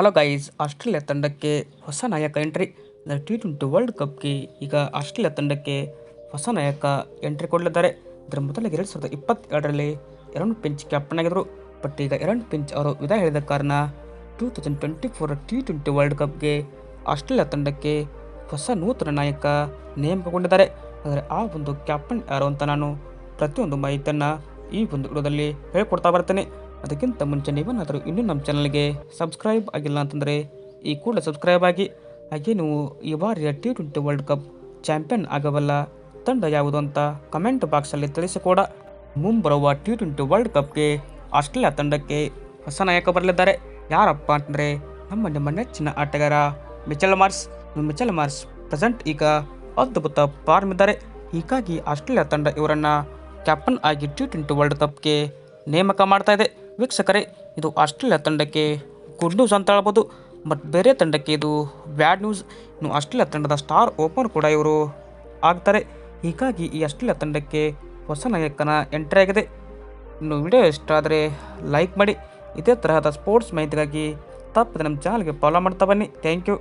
Hello guys Australia ತಂಡಕ್ಕೆ ಹೊಸ ನಾಯಕ ಎಂಟ್ರಿ ಟಿ ಟ್ವೆಂಟಿ ವರ್ಲ್ಡ್ ಕಪ್ಗೆ ಈಗ ಆಸ್ಟ್ರೇಲಿಯಾ ತಂಡಕ್ಕೆ ಹೊಸ ನಾಯಕ ಎಂಟ್ರಿ ಕೊಡಲಿದ್ದಾರೆ. ಇದರ ಮೊದಲಿಗೆ ಎರಡು ಸಾವಿರದ ಇಪ್ಪತ್ತೆರಡರಲ್ಲಿ ಎರನ್ ಪಿಂಚ್ ಕ್ಯಾಪ್ಟನ್ ಆಗಿದ್ದರು ಬಟ್ ಈಗ ಎರನ್ ಪಿಂಚ್ ಅವರು ವಿದಾಯ ಹೇಳಿದ ಕಾರಣ two thousand twenty four T twenty world ಕಪ್ಗೆ Australia ತಂಡಕ್ಕೆ ಹೊಸ ನೂತನ ನಾಯಕ ನೇಮಕಗೊಂಡಿದ್ದಾರೆ ಆದರೆ ಆ ಒಂದು ಕ್ಯಾಪ್ಟನ್ ಯಾರು ಅಂತ ನಾನು ಪ್ರತಿಯೊಂದು ಮಾಹಿತಿಯನ್ನು ಈ ಒಂದು ವಿಡಿಯೋದಲ್ಲಿ ಹೇಳ್ಕೊಡ್ತಾ ಬರ್ತೇನೆ. ಅದಕ್ಕಿಂತ ಮುಂಚೆ ನೀವೇನಾದರೂ ಇನ್ನೂ ನಮ್ಮ ಚಾನಲ್ಗೆ ಸಬ್ಸ್ಕ್ರೈಬ್ ಆಗಿಲ್ಲ ಅಂತಂದರೆ ಈ ಕೂಡಲೇ ಸಬ್ಸ್ಕ್ರೈಬ್ ಆಗಿ. ಹಾಗೆ ನೀವು ಈ ಬಾರಿಯ T twenty world cup champion ಆಗಬಲ್ಲ ತಂಡ ಯಾವುದು ಅಂತ ಕಮೆಂಟ್ ಬಾಕ್ಸಲ್ಲಿ ತಿಳಿಸಿಕೊಡ. ಮುಂಬರುವ ಟಿ ಟ್ವೆಂಟಿ ವರ್ಲ್ಡ್ ಕಪ್ಗೆ ಆಸ್ಟ್ರೇಲಿಯಾ ತಂಡಕ್ಕೆ ಹೊಸ ನಾಯಕ ಬರಲಿದ್ದಾರೆ. ಯಾರಪ್ಪ ಅಂತಂದರೆ ನಮ್ಮ ನಿಮ್ಮ ನೆಚ್ಚಿನ ಆಟಗಾರ Mitchell Marsh. Mitchell Marsh present ಈಗ ಅದ್ಭುತ ಫಾರ್ಮ್ ಇದ್ದಾರೆ. ಹೀಗಾಗಿ ಆಸ್ಟ್ರೇಲಿಯಾ ತಂಡ ಇವರನ್ನು ಕ್ಯಾಪ್ಟನ್ ಆಗಿ ಟಿ ಟ್ವೆಂಟಿ ವರ್ಲ್ಡ್ ಕಪ್ಗೆ ನೇಮಕ ಮಾಡ್ತಾ ಇದೆ. ವೀಕ್ಷಕರೇ, ಇದು ಆಸ್ಟ್ರೇಲಿಯಾ ತಂಡಕ್ಕೆ ಗುಡ್ ನ್ಯೂಸ್ ಅಂತ ಹೇಳ್ಬೋದು. ಬಟ್ ಬೇರೆ ತಂಡಕ್ಕೆ ಇದು ಬ್ಯಾಡ್ ನ್ಯೂಸ್ ಇನ್ನು ಆಸ್ಟ್ರೇಲಿಯಾ ತಂಡದ ಸ್ಟಾರ್ ಓಪನರ್ ಕೂಡ ಇವರು ಆಗ್ತಾರೆ. ಹೀಗಾಗಿ ಈ ಆಸ್ಟ್ರೇಲಿಯಾ ತಂಡಕ್ಕೆ ಹೊಸ ನಾಯಕನ ಎಂಟ್ರಿ ಆಗಿದೆ. ಇನ್ನು ವಿಡಿಯೋ ಇಷ್ಟ ಆದರೆ ಲೈಕ್ ಮಾಡಿ. ಇದೇ ತರಹದ ಸ್ಪೋರ್ಟ್ಸ್ ಮಾಹಿತಿಗಾಗಿ ತಪ್ಪದೆ ನಮ್ಮ ಚಾನಲ್ಗೆ ಫಾಲೋ ಮಾಡ್ತಾ ಬನ್ನಿ. Thank you